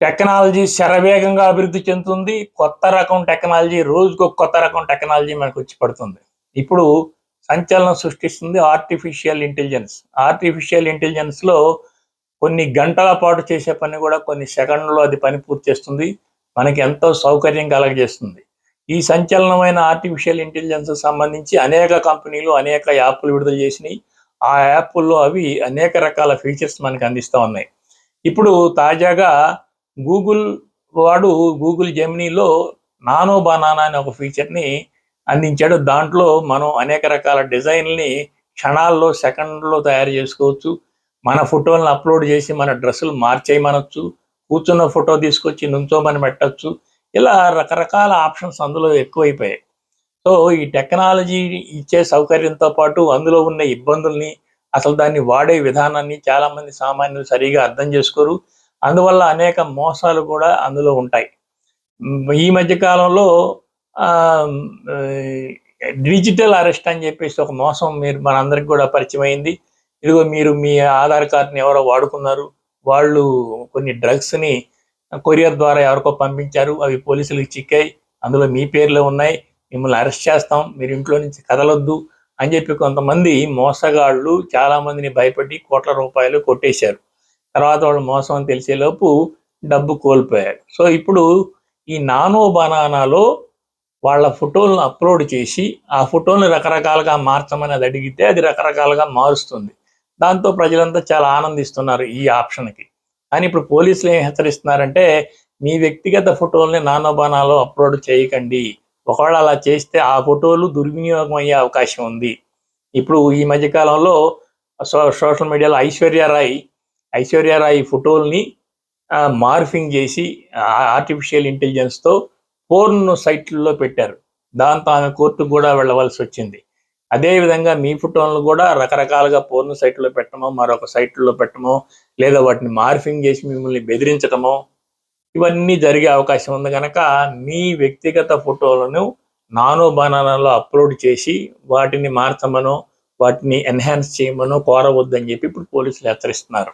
Technology శరవేగంగా అభివృద్ధి చెందుతుంది. కొత్త రకం టెక్నాలజీ రోజుకు కొత్త రకం టెక్నాలజీ మనకు వచ్చి పడుతుంది. ఇప్పుడు సంచలనం సృష్టిస్తుంది ఆర్టిఫిషియల్ ఇంటెలిజెన్స్. ఆర్టిఫిషియల్ ఇంటెలిజెన్స్లో కొన్ని గంటల పాటు చేసే పని కూడా కొన్ని సెకండ్లో అది పని పూర్తి చేస్తుంది. మనకి ఎంతో సౌకర్యం కలగజేస్తుంది. ఈ సంచలనమైన ఆర్టిఫిషియల్ ఇంటెలిజెన్స్ సంబంధించి అనేక కంపెనీలు అనేక యాప్లు విడుదల చేసినాయి. ఆ యాప్ల్లో అవి అనేక రకాల ఫీచర్స్ మనకు అందిస్తూ ఉన్నాయి. ఇప్పుడు తాజాగా గూగుల్ వాడు గూగుల్ జెమినీలో నానో బనానా అనే ఒక ఫీచర్ని అందించాడు. దాంట్లో మనం అనేక రకాల డిజైన్ని క్షణాల్లో సెకండ్లో తయారు చేసుకోవచ్చు. మన ఫోటోలను అప్లోడ్ చేసి మన డ్రెస్సులు మార్చేయమనొచ్చు. కూర్చున్న ఫోటో తీసుకొచ్చి నుంచోమని పెట్టచ్చు. ఇలా రకరకాల ఆప్షన్స్ అందులో ఎక్కువైపోయాయి. సో ఈ టెక్నాలజీ ఇచ్చే సౌకర్యంతో పాటు అందులో ఉన్న ఇబ్బందుల్ని అసలు దాన్ని వాడే విధానాన్ని చాలామంది సామాన్యులు సరిగా అర్థం చేసుకోరు. అందువల్ల అనేక మోసాలు కూడా అందులో ఉంటాయి. ఈ మధ్య కాలంలో డిజిటల్ అరెస్ట్ అని చెప్పేసి ఒక మోసం మీరు మనందరికి కూడా పరిచయం అయింది ఇదిగో మీరు మీ ఆధార్ కార్డుని ఎవరో వాడుకున్నారు. వాళ్ళు కొన్ని డ్రగ్స్ని కొరియర్ ద్వారా ఎవరికో పంపించారు. అవి పోలీసులకు చిక్కాయి. అందులో మీ పేర్లు ఉన్నాయి. మిమ్మల్ని అరెస్ట్ చేస్తాం. మీరు ఇంట్లో నుంచి కదలొద్దు అని చెప్పి కొంతమంది మోసగాళ్ళు చాలామందిని భయపడి భయపెట్టి కోట్ల రూపాయలు కొట్టేశారు. తర్వాత వాళ్ళు మోసం అని తెలిసేలోపు డబ్బు కోల్పోయారు సో ఇప్పుడు ఈ నానో బనానాలో వాళ్ళ ఫోటోలను అప్లోడ్ చేసి ఆ ఫోటోలను రకరకాలుగా మార్చమని అది అడిగితే అది రకరకాలుగా మారుస్తుంది. దాంతో ప్రజలంతా చాలా ఆనందిస్తున్నారు ఈ ఆప్షన్కి. కానీ ఇప్పుడు పోలీసులు ఏం హెచ్చరిస్తున్నారంటే మీ వ్యక్తిగత ఫోటోల్ని నానోబానాలో అప్లోడ్ చేయకండి. ఒకవేళ అలా చేస్తే ఆ ఫోటోలు దుర్వినియోగం అయ్యే అవకాశం ఉంది. ఇప్పుడు ఈ మధ్యకాలంలో సో సోషల్ మీడియాలో ఐశ్వర్య రాయ్ ఐశ్వర్యరాయ్ ఫోటోల్ని మార్ఫింగ్ చేసి ఆర్టిఫిషియల్ ఇంటెలిజెన్స్తో పోర్న్ సైట్లలో పెట్టారు. దాంతో ఆమె కోర్టుకు కూడా వెళ్ళవలసి వచ్చింది. అదేవిధంగా మీ ఫోటోలను కూడా రకరకాలుగా పోర్న్ సైట్లో పెట్టమో మరొక సైట్లో పెట్టమో లేదా వాటిని మార్ఫింగ్ చేసి మిమ్మల్ని బెదిరించడమో ఇవన్నీ జరిగే అవకాశం ఉంది కనుక మీ వ్యక్తిగత ఫోటోలను నానో బనానాలో అప్లోడ్ చేసి వాటిని మార్చమనో వాటిని ఎన్హాన్స్ చేయమనో కోరవద్దని చెప్పి ఇప్పుడు పోలీసులు హెచ్చరిస్తున్నారు.